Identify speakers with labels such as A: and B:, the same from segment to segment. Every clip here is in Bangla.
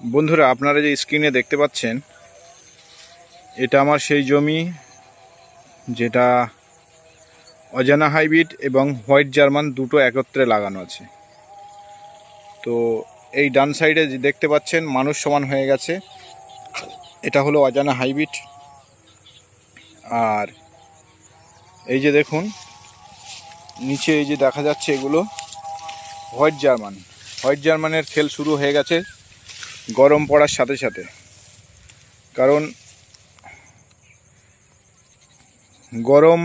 A: বন্ধুরা, আপনারা যে স্ক্রিনে দেখতে পাচ্ছেন, এটা আমার সেই জমি যেটা অজানা হাইব্রিড এবং হোয়াইট জার্মান দুটো একত্রে লাগানো আছে। তো এই ডান সাইডে যে দেখতে পাচ্ছেন, মানুষ সমান হয়ে গেছে। এটা হলো অজানা হাইব্রিড। আর এই যে দেখুন, নিচে এই যে দেখা যাচ্ছে এগুলো হোয়াইট জার্মান। হোয়াইট জার্মানের খেল শুরু হয়ে গেছে। গরম পড়ার সাথে সাথে। কারণ গরম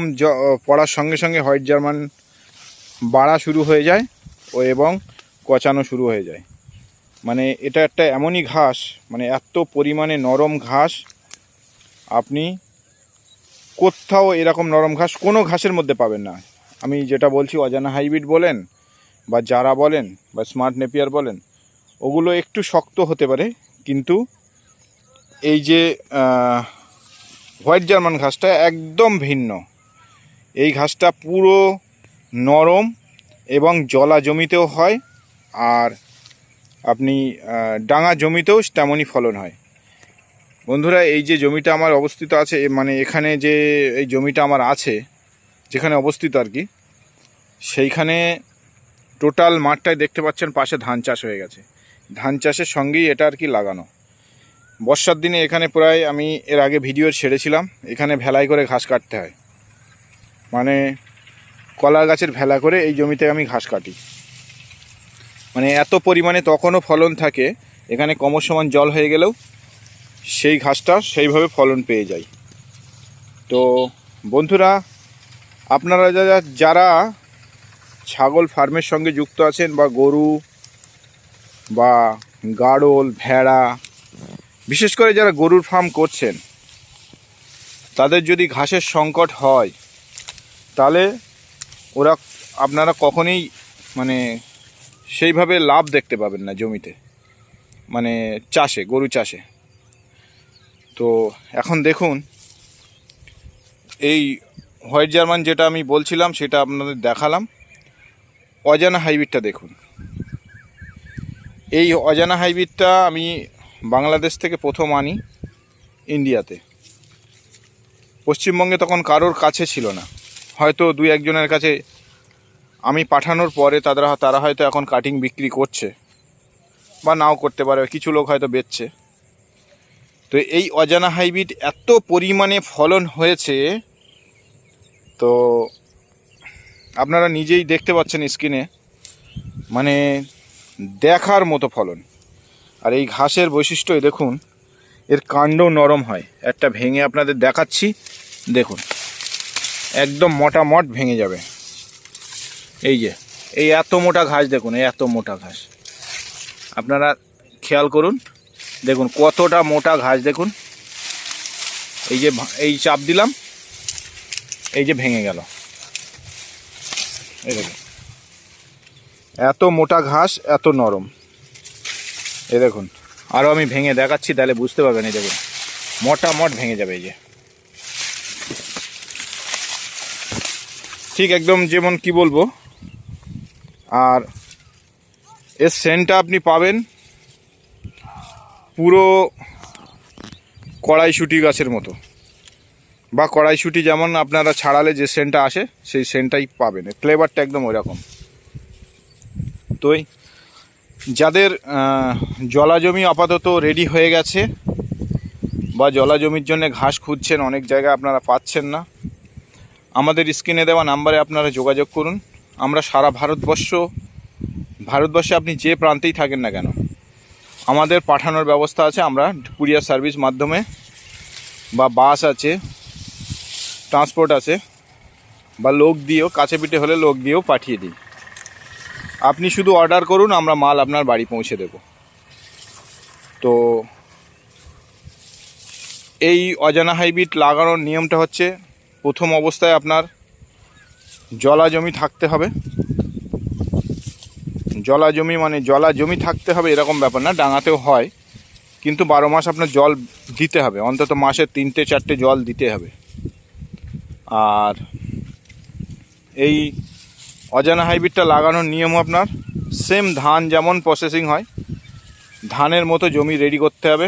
A: পড়ার সঙ্গে সঙ্গে হোয়াইট জার্মান বাড়া শুরু হয়ে যায় ও এবং কচানো শুরু হয়ে যায়। মানে এটা একটা এমনই ঘাস মানে এত পরিমাণে নরম ঘাস, আপনি কোথাও এরকম নরম ঘাস কোনো ঘাসের মধ্যে পাবেন না। আমি যেটা বলছি, অজানা হাইব্রিড বলেন বা যারা বলেন বা স্মার্ট নেপিয়ার বলেন ওগুলো একটু শক্ত হতে পারে, কিন্তু এই যে হোয়াইট জার্মান ঘাসটা একদম ভিন্ন। এই ঘাসটা পুরো নরম এবং জলা জমিতেও হয় আর আপনি ডাঙা জমিতেও তেমনই ফলন হয়। বন্ধুরা, এই যে জমিটা আমার অবস্থিত আছে মানে এখানে যে এই জমিটা আমার আছে, যেখানে অবস্থিত আর কি, সেইখানে টোটাল মাঠটায় দেখতে পাচ্ছেন পাশে ধান চাষ হয়ে গেছে। ধান চাষের সঙ্গেই এটা আর কি লাগানো। বর্ষার দিনে এখানে প্রায় আমি এর আগে ভিডিও ছেড়েছিলাম, এখানে ভেলাই করে ঘাস কাটতে হয়। মানে কলা গাছের ভেলা করে এই জমিতে আমি ঘাস কাটি। মানে এত পরিমাণে তখনও ফলন থাকে, এখানে কমসমান জল হয়ে গেলেও সেই ঘাসটা সেইভাবে ফলন পেয়ে যায়। তো বন্ধুরা, আপনারা যারা ছাগল ফার্মের সঙ্গে যুক্ত আছেন বা গরু বা গাড়ল, ভেড়া, বিশেষ করে যারা গরুর ফার্ম করছেন, তাদের যদি ঘাসের সংকট হয়, তাহলে ওরা আপনারা কখনোই মানে সেইভাবে লাভ দেখতে পাবেন না জমিতে মানে চাষে, গরু চাষে। তো এখন দেখুন, এই হোয়াইট জার্মান যেটা আমি বলছিলাম, সেটা আপনাদের দেখালাম। অজানা হাইব্রিডটা দেখুন। এই অজানা হাইব্রিডটা আমি বাংলাদেশ থেকে প্রথম আনি ইন্ডিয়াতে। পশ্চিমবঙ্গে তখন কারোর কাছে ছিল না। হয়তো দুই একজনের কাছে আমি পাঠানোর পরে তারা তারা হয়তো এখন কাটিং বিক্রি করছে বা নাও করতে পারে, কিছু লোক হয়তো বেচছে। তো এই অজানা হাইব্রিড এত পরিমাণে ফলন হয়েছে, তো আপনারা নিজেই দেখতে পাচ্ছেন স্ক্রিনে। মানে দেখার মতো ফলন। আর এই ঘাসের বৈশিষ্ট্য দেখুন, এর কাণ্ড নরম হয়। একটা ভেঙে আপনাদের দেখাচ্ছি, দেখুন। একদম মোটা মট ভেঙে যাবে। এই যে, এই এত মোটা ঘাস দেখুন, এই এত মোটা ঘাস। আপনারা খেয়াল করুন, দেখুন কতটা মোটা ঘাস দেখুন। এই যে, এই চাপ দিলাম, এই যে ভেঙে গেল। এই দেখুন। এত মোটা ঘাস, এত নরম। এ দেখুন আরও আমি ভেঙে দেখাচ্ছি, তাহলে বুঝতে পারবেন, এই দেখুন। মোটা মট ভেঙে যাবে, এই যে। ঠিক একদম যেমন কি বলব, আর এর সেন্টটা আপনি পাবেন পুরো কড়াইশুটি গাছের মতো। বা কড়াইশুটি যেমন আপনারা ছাড়ালে যে সেন্টটা আসে, সেই সেন্টটাই পাবেন। ফ্লেভারটা একদম ওই এই যাদের আহ, জলা জমি আপাতত রেডি হয়ে গেছে বা জলা জমির জন্য ঘাস খুঁজছেন অনেক জায়গায় আপনারা পাচ্ছেন না আমাদের স্ক্রিনে দেওয়া নাম্বারে আপনারা যোগাযোগ করুন। আমরা সারা ভারতবর্ষ ভারতবর্ষে আপনি যে প্রান্তেই থাকেন না কেন আমাদের পাঠানোর ব্যবস্থা আছে আমরা কুরিয়ার সার্ভিস মাধ্যমে বা বাস আছে ট্রান্সপোর্ট আছে বা লোক দিয়েও কাছে পিঠে হলে লোক দিয়েও পাঠিয়ে দিই। আপনি শুধু অর্ডার করুন, আমরা মাল আপনার বাড়ি পৌঁছে দেব। তো এই অজানা হাইব্রিড লাগানোর নিয়মটা হচ্ছে, প্রথম অবস্থায় আপনার জলা জমি থাকতে হবে। জলা জমি মানে জলা জমি থাকতে হবে, এরকম ব্যাপার না, ডাঙাতেও হয়। কিন্তু বারো মাস আপনার জল দিতে হবে, অন্তত মাসে তিনটে, চারটে জল দিতে হবে। আর এই অজানা হাইব্রিডটা লাগানোর নিয়ম আপনার। সেম ধান যেমন প্রসেসিং হয়, ধানের মতো জমি রেডি করতে হবে।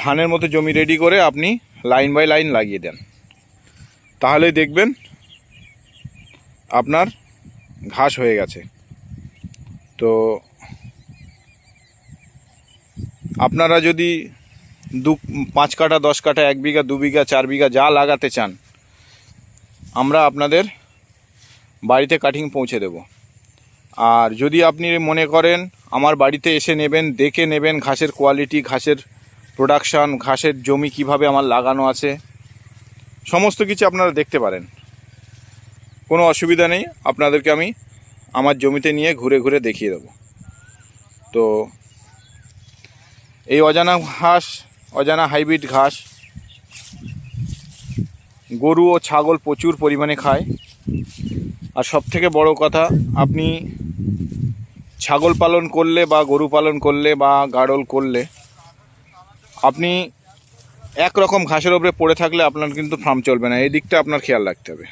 A: ধানের মতো জমি রেডি করে আপনি লাইন বাই লাইন লাগিয়ে দেন। তাহলেই দেখবেন আপনার ঘাস হয়ে গেছে। তো আপনারা যদি দু, পাঁচ কাঠা, দশ কাঠা, এক বিঘা, দু বিঘা, চার বিঘা যা লাগাতে চান, আমরা আপনাদের বাড়িতে কাটিং পৌঁছে দেব। আর যদি আপনি মনে করেন আমার বাড়িতে এসে নেবেন, দেখে নেবেন ঘাসের কোয়ালিটি ঘাসের প্রোডাকশান ঘাসের জমি কীভাবে আমার লাগানো আছে, সমস্ত কিছু আপনারা দেখতে পারেন। কোনো অসুবিধা নেই, আপনাদেরকে আমি আমার জমিতে নিয়ে ঘুরে ঘুরে দেখিয়ে দেবো। তো এই অজানা ঘাস, অজানা হাইব্রিড ঘাস, গরু ও ছাগল প্রচুর পরিমাণে খায়। আর সব থেকে বড় কথা, আপনি ছাগল পালন করলে বা গরু পালন করলে বা গাড়ল করলে, আপনি একরকম ঘাসের ওপরে পড়ে থাকলে আপনার কিন্তু ফার্ম চলবে না। এই দিকটা আপনার খেয়াল রাখতে হবে।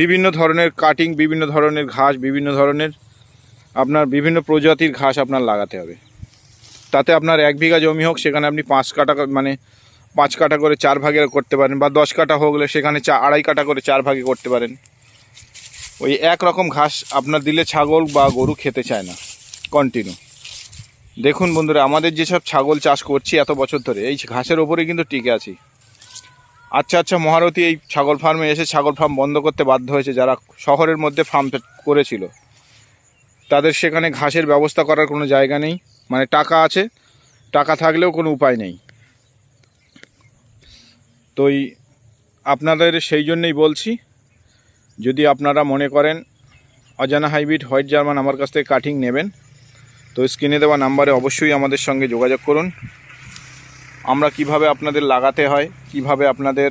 A: বিভিন্ন ধরনের কাটিং, বিভিন্ন ধরনের ঘাস, বিভিন্ন ধরনের আপনার বিভিন্ন প্রজাতির ঘাস আপনার লাগাতে হবে। তাতে আপনার এক বিঘা জমি হোক, সেখানে আপনি পাঁচ কাটা মানে পাঁচ কাটা করে চার ভাগে করতে পারেন, বা দশ কাটা হলে সেখানে চা আড়াই কাটা করে চার ভাগে করতে পারেন। ওই এক রকম ঘাস আপনার দিলে ছাগল বা গরু খেতে চায় না। কন্টিনিউ দেখুন বন্ধুরা, আমাদের যেসব ছাগল চাষ করছি এত বছর ধরে, এই ঘাসের ওপরে কিন্তু টিকে আছি। আচ্ছা আচ্ছা মহারথী, এই ছাগল ফার্মে এসে ছাগল ফার্ম বন্ধ করতে বাধ্য হয়েছে যারা শহরের মধ্যে ফার্ম করেছিল। তাদের সেখানে ঘাসের ব্যবস্থা করার কোনো জায়গা নেই। মানে টাকা আছে, টাকা থাকলেও কোনো উপায় নেই। তো আপনাদের সেই জন্যই বলছি যদি আপনারা মনে করেন অজানা হাইব্রিড হোয়াইট জার্মান আমার কাছ থেকে কাটিং নেবেন, তো স্ক্রিনে দেওয়া নাম্বারে অবশ্যই আমাদের সঙ্গে যোগাযোগ করুন। আমরা কীভাবে আপনাদের লাগাতে হয়, কীভাবে আপনাদের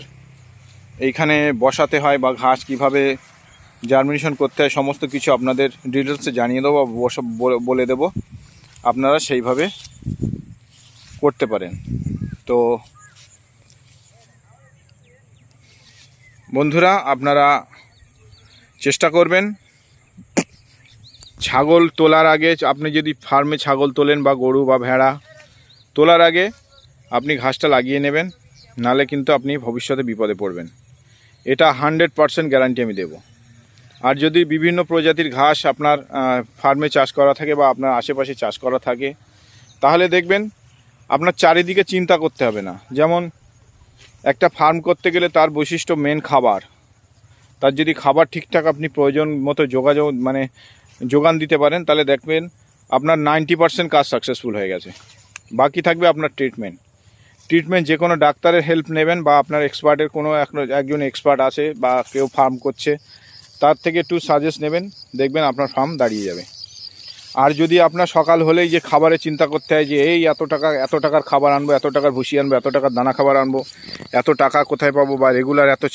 A: এইখানে বসাতে হয় বা ঘাস কীভাবে জার্মিনেশন করতে হয়, সমস্ত কিছু আপনাদের ডিটেলসে জানিয়ে দেবো বলে দেবো। আপনারা সেইভাবে করতে পারেন। তো বন্ধুরা, আপনারা চেষ্টা করবেন। ছাগল তোলার আগে আপনি যদি ফার্মে ছাগল তোলেন বা গরু বা ভেড়া তোলার আগে আপনি ঘাসটা লাগিয়ে নেবেন, নালে কিন্তু আপনি ভবিষ্যতে বিপদে পড়বেন। এটা হান্ড্রেড পারসেন্ট গ্যারান্টি আমি দেবো। আর যদি বিভিন্ন প্রজাতির ঘাস আপনার ফার্মে চাষ করা থাকে বা আপনার আশেপাশে চাষ করা থাকে, তাহলে দেখবেন আপনার চারিদিকে চিন্তা করতে হবে না। যেমন একটা ফার্ম করতে গেলে তার বৈশিষ্ট্য মেন খাবার। তার যদি খাবার ঠিকঠাক আপনি প্রয়োজন মতো যোগাযোগ মানে যোগান দিতে পারেন, তাহলে দেখবেন আপনার নাইনটি পার্সেন্ট কাজ সাকসেসফুল হয়ে গেছে। বাকি থাকবে আপনার ট্রিটমেন্ট ট্রিটমেন্ট যে কোনো ডাক্তারের হেল্প নেবেন বা আপনার এক্সপার্টের কোনো এক- একজন এক্সপার্ট আছে বা কেউ ফার্ম করছে, তার থেকে একটু সাজেস্ট নেবেন, দেখবেন আপনার ফার্ম দাঁড়িয়ে যাবে। আর যদি আপনার সকাল হলেই যে খাবারের চিন্তা করতে হয় যে, এই এত টাকা, এত টাকার খাবার আনব, এত টাকার ভুসি আনব, এত টাকার দানা খাবার আনব, এত টাকা কোথায় পাবো বা রেগুলার এত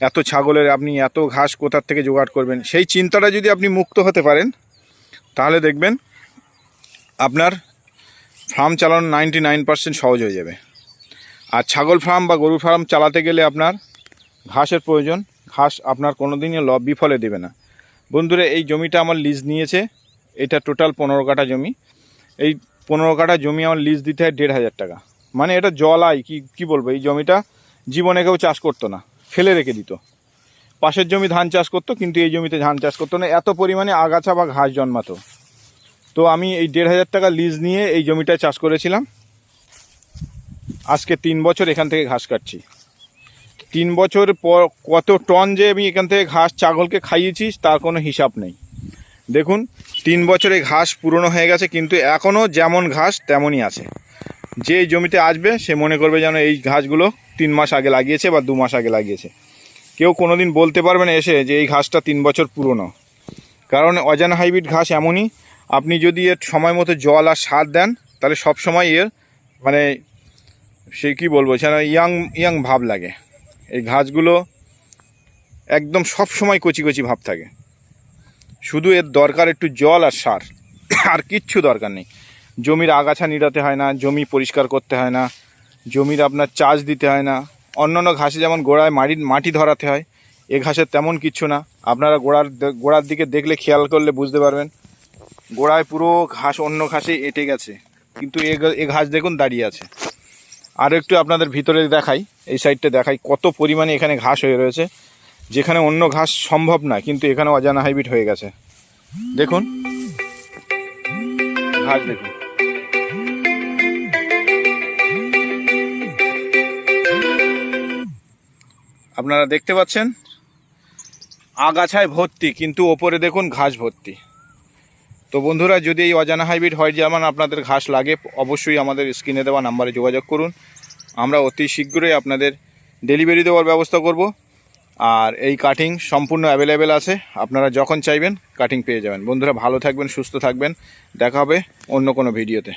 A: এত ছাগলের আপনি এত ঘাস কোথার থেকে জোগাড় করবেন? সেই চিন্তাটা যদি আপনি মুক্ত হতে পারেন, তাহলে দেখবেন আপনার ফার্ম চালানো নাইনটি নাইন পার্সেন্ট সহজ হয়ে যাবে। আর ছাগল ফার্ম বা গরু ফার্ম চালাতে গেলে আপনার ঘাসের প্রয়োজন। ঘাস আপনার কোনো দিনই ল বিফলে দেবে না। বন্ধুরা, এই জমিটা আমার লিজ নিয়েছে। এটা টোটাল পনেরো কাঠা জমি। এই পনেরো কাঠা জমি আমার লিজ দিতে হয় দেড় হাজার টাকা। মানে এটা জল আয়, কি, কী বলব? এই জমিটা জীবনে কেউ চাষ করতো না। ফেলে রেখে দিত। পাশের জমি ধান চাষ করতো, কিন্তু এই জমিতে ধান চাষ করতো না। এত পরিমাণে আগাছা বা ঘাস জন্মাতো। তো আমি এই দেড় হাজার টাকা লিজ নিয়ে এই জমিটায় চাষ করেছিলাম। আজকে তিন বছর এখান থেকে ঘাস কাটছি। তিন বছর পর কত টন যে আমি এখান থেকে ঘাস, ছাগলকে খাইয়েছি, তার কোনো হিসাব নেই। দেখুন, তিন বছরে ঘাস পুরনো হয়ে গেছে, কিন্তু এখনও যেমন ঘাস, তেমনই আছে। যে জমিতে আসবে, সে মনে করবে যেন এই ঘাসগুলো তিন মাস আগে লাগিয়েছে বা দু মাস আগে লাগিয়েছে। কেউ কোনোদিন বলতে পারবে না এসে যে এই ঘাসটা তিন বছর পুরনো। কারণ অজানা হাইব্রিড ঘাস এমনই, আপনি যদি এর সময় মতো জল আর সার দেন, তাহলে সব সময় এর মানে সে কী বলব সেটা ইয়াং ইয়াং ভাব লাগে। এই ঘাসগুলো একদম সব সময় কচি কচি ভাব থাকে। শুধু এর দরকার একটু জল আর সার। আর কিচ্ছু দরকার নেই। জমির আগাছা নিড়াতে হয় না, জমি পরিষ্কার করতে হয় না। জমির আপনার চাষ দিতে হয় না। অন্যান্য ঘাসে যেমন গোড়ায় মাটি মাটি ধরাতে হয়, এ ঘাসের তেমন কিচ্ছু না। আপনারা গোড়ার গোড়ার দিকে দেখলে খেয়াল করলে বুঝতে পারবেন। গোড়ায় পুরো ঘাস অন্য ঘাসে এঁটে গেছে, কিন্তু এ এ ঘাস দেখুন দাঁড়িয়ে আছে। আর একটু আপনাদের ভিতরে দেখাই, এই সাইডটা দেখাই, কত পরিমাণে এখানে ঘাস হয়ে রয়েছে। যেখানে অন্য ঘাস সম্ভব না, কিন্তু এখানে অজানা হাইব্রিড হয়ে গেছে। দেখুন। ঘাস দেখুন। আপনারা দেখতে পাচ্ছেন? আগাছায় ভর্তি, কিন্তু ওপরে দেখুন ঘাস ভর্তি। তো বন্ধুরা, যদি এই অজানা হাইব্রিড হয় যেমন আপনাদের ঘাস লাগে, অবশ্যই আমাদের স্ক্রিনে দেওয়া নাম্বারে যোগাযোগ করুন। আমরা অতি শীঘ্রই আপনাদের ডেলিভারি দেওয়ার ব্যবস্থা করব। আর এই কাটিং সম্পূর্ণ অ্যাভেলেবেল আছে। আপনারা যখন চাইবেন, কাটিং পেয়ে যাবেন। বন্ধুরা, ভালো থাকবেন, সুস্থ থাকবেন। দেখা হবে অন্য কোনো ভিডিওতে।